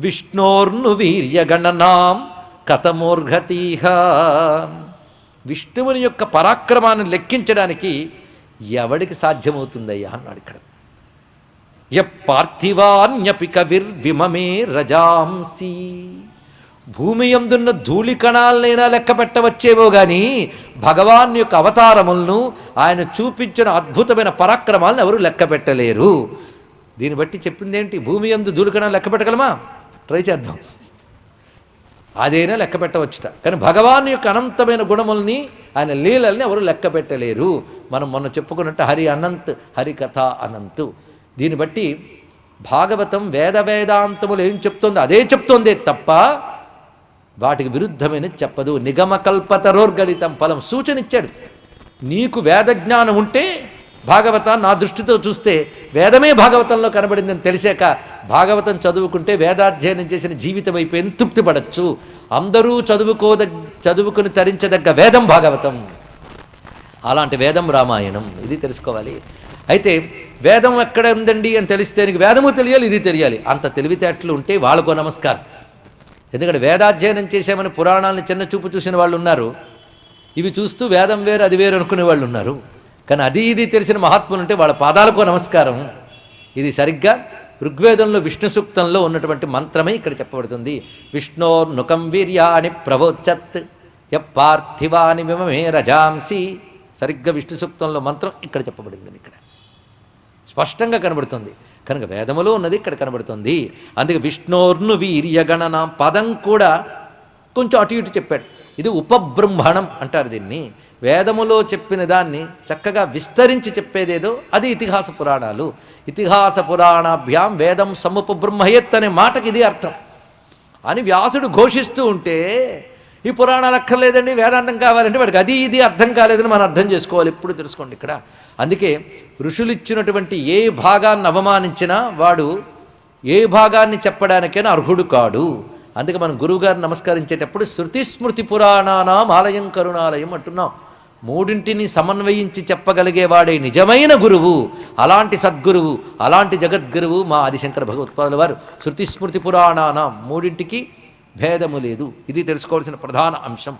విష్ణోర్ను వీర్యగణనాం కథమోర్ఘతీహ. విష్ణువుని యొక్క పరాక్రమాన్ని లెక్కించడానికి ఎవడికి సాధ్యమవుతుందయ్యా అన్నాడు ఇక్కడ. య పార్థివాన్యపి కవిర్విమమే రజాంసి. భూమి ఎందున్న ధూళి కణాలనైనా లెక్క పెట్టవచ్చేవో గాని భగవాన్ యొక్క అవతారములను ఆయన చూపించిన అద్భుతమైన పరాక్రమాలను ఎవరు లెక్క పెట్టలేరు. దీన్ని బట్టి చెప్పిందేంటి? భూమి ఎందు ధూళి కణాలు లెక్క పెట్టగలమా? ట్రై చేద్దాం. అదైనా లెక్క పెట్టవచ్చుట. కానీ భగవాన్ యొక్క అనంతమైన గుణముల్ని ఆయన లీలల్ని ఎవరు లెక్క పెట్టలేరు. మనం మొన్న చెప్పుకున్నట్టు హరి అనంత్ హరి కథ అనంత్. దీన్ని బట్టి భాగవతం వేద వేదాంతములు ఏం చెప్తోంది అదే చెప్తోందే తప్ప వాటికి విరుద్ధమైన చెప్పదు. నిగమకల్పతరోర్గణితం ఫలం సూచన ఇచ్చాడు నీకు వేద జ్ఞానం ఉంటే భాగవత నా దృష్టితో చూస్తే వేదమే భాగవతంలో కనబడిందని తెలిసాక భాగవతం చదువుకుంటే వేదాధ్యయనం చేసిన జీవితం అయిపోయింది తృప్తి పడచ్చు అందరూ చదువుకోదగ్ చదువుకుని తరించదగ్గ వేదం భాగవతం. అలాంటి వేదం రామాయణం ఇది తెలుసుకోవాలి. అయితే వేదం ఎక్కడ ఉందండి అని తెలిస్తే నీకు వేదము తెలియాలి ఇది తెలియాలి. అంత తెలివితేటలు ఉంటే వాళ్ళకో నమస్కారం. ఎందుకంటే వేదాధ్యయనం చేసామని పురాణాలను చిన్న చూపు చూసిన వాళ్ళు ఉన్నారు. ఇవి చూస్తూ వేదం వేరు అది వేరు అనుకునే వాళ్ళు ఉన్నారు. కానీ అది ఇది తెలిసిన మహాత్ములు ఉంటే వాళ్ళ పాదాలకు నమస్కారం. ఇది సరిగ్గా ఋగ్వేదంలో విష్ణు సూక్తంలో ఉన్నటువంటి మంత్రమే ఇక్కడ చెప్పబడుతుంది. విష్ణోర్నుకం వీర్యాని ప్రవోచత్ య పార్థివాని విమమే రజాంసి. సరిగ్గా విష్ణు సూక్తంలో మంత్రం ఇక్కడ చెప్పబడింది ఇక్కడ. స్పష్టంగా కనబడుతుంది. కనుక వేదములో ఉన్నది ఇక్కడ కనబడుతుంది. అందుకే విష్ణోర్ను వీర్యగణన పదం కూడా కొంచెం అటు ఇటు చెప్పాడు. ఇది ఉపబ్రహ్మణం అంటారు దీన్ని. వేదములో చెప్పిన దాన్ని చక్కగా విస్తరించి చెప్పేదేదో అది ఇతిహాస పురాణాలు. ఇతిహాస పురాణాభ్యాం వేదం సముపబ్రహ్మయత్ అనే మాటకి ఇది అర్థం. అని వ్యాసుడు ఘోషిస్తూ ఉంటే ఈ పురాణాలు అక్కర్లేదండి వేదాంతం కావాలంటే వాడికి అది ఇది అర్థం కాలేదని మనం అర్థం చేసుకోవాలి. ఎప్పుడు తెలుసుకోండి ఇక్కడ. అందుకే ఋషులు ఇచ్చినటువంటి ఏ భాగాన్ని అవమానించినా వాడు ఏ భాగాన్ని చెప్పడానికైనా అర్హుడు కాడు. అందుకే మనం గురువుగారిని నమస్కరించేటప్పుడు శృతి స్మృతి పురాణానాం ఆలయం కరుణాలయం అంటున్నాం. మూడింటిని సమన్వయించి చెప్పగలిగేవాడే నిజమైన గురువు అలాంటి సద్గురువు అలాంటి జగద్గురువు మా ఆదిశంకర భగవత్పాదుల వారు. శృతి స్మృతి పురాణానాం మూడింటికి భేదము లేదు. ఇది తెలుసుకోవాల్సిన ప్రధాన అంశం.